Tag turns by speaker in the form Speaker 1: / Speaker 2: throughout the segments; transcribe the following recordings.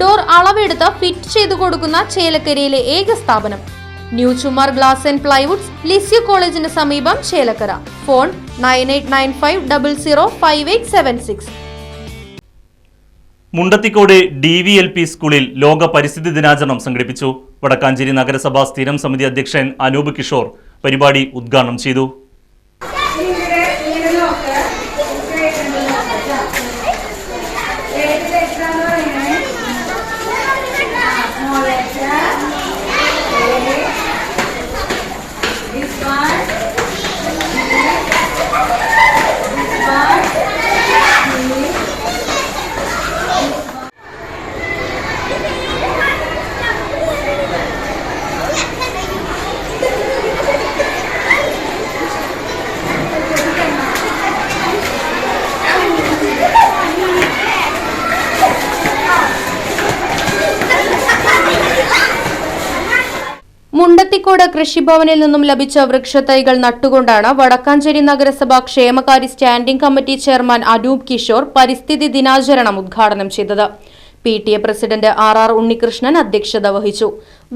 Speaker 1: Door അളവെടുത്ത് fit ചെയ്തു കൊടുക്കുന്ന ചേലക്കരയിലെ ഏക സ്ഥാപനം. New Chumar glass and plywoods Lisieux കോളേജിന് സമീപം Chelakkara. Phone nine eight nine five double zero five eight seven six.
Speaker 2: Mundathikode D V L P സ്കൂളിൽ ലോക പരിസ്ഥിതി ദിനാചരണം സംഘടിപ്പിച്ചു. വടക്കാഞ്ചേരി നഗരസഭാ സ്ഥിരം സമിതി അധ്യക്ഷൻ അനൂപ് കിഷോർ പരിപാടി ഉദ്ഘാടനം ചെയ്തു.
Speaker 1: മുണ്ടത്തിക്കോട് കൃഷിഭവനിൽ നിന്നും ലഭിച്ച വൃക്ഷത്തൈകൾ നട്ടുകൊണ്ടാണ് വടക്കാഞ്ചേരി നഗരസഭ ക്ഷേമകാരി standing committee chairman Anoop Kishore പരിസ്ഥിതി ദിനാചരണം ഉദ്ഘാടനം ചെയ്തത്. P T A president R R Unnikrishnan അധ്യക്ഷത വഹിച്ചു.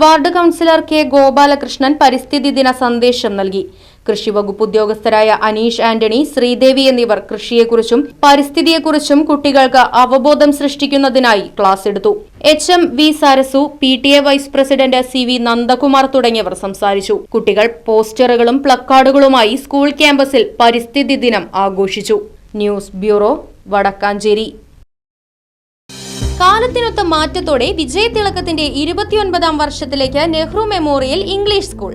Speaker 1: വാർഡ് കൌൺസിലർ കെ ഗോപാലകൃഷ്ണൻ പരിസ്ഥിതി ദിന സന്ദേശം നൽകി. കൃഷി വകുപ്പ് ഉദ്യോഗസ്ഥരായ അനീഷ് ആന്റണി ശ്രീദേവി എന്നിവർ കൃഷിയെക്കുറിച്ചും പരിസ്ഥിതിയെക്കുറിച്ചും കുട്ടികൾക്ക് അവബോധം സൃഷ്ടിക്കുന്നതിനായി ക്ലാസ് എടുത്തു. H M V Sarasu P T A vice president C V Nandakumar തുടങ്ങിയവർ സംസാരിച്ചു. കുട്ടികൾ പോസ്റ്ററുകളും പ്ലക്കാർഡുകളുമായി സ്കൂൾ ക്യാമ്പസിൽ പരിസ്ഥിതി ദിനം ആഘോഷിച്ചു. News bureau Vadakkanchery. കാലത്തിനൊത്ത മാറ്റത്തോടെ വിജയതിളക്കത്തിന്റെ ഇരുപത്തിയൊൻപതാം വർഷത്തിലേക്ക് നെഹ്റു മെമ്മോറിയൽ ഇംഗ്ലീഷ് സ്കൂൾ.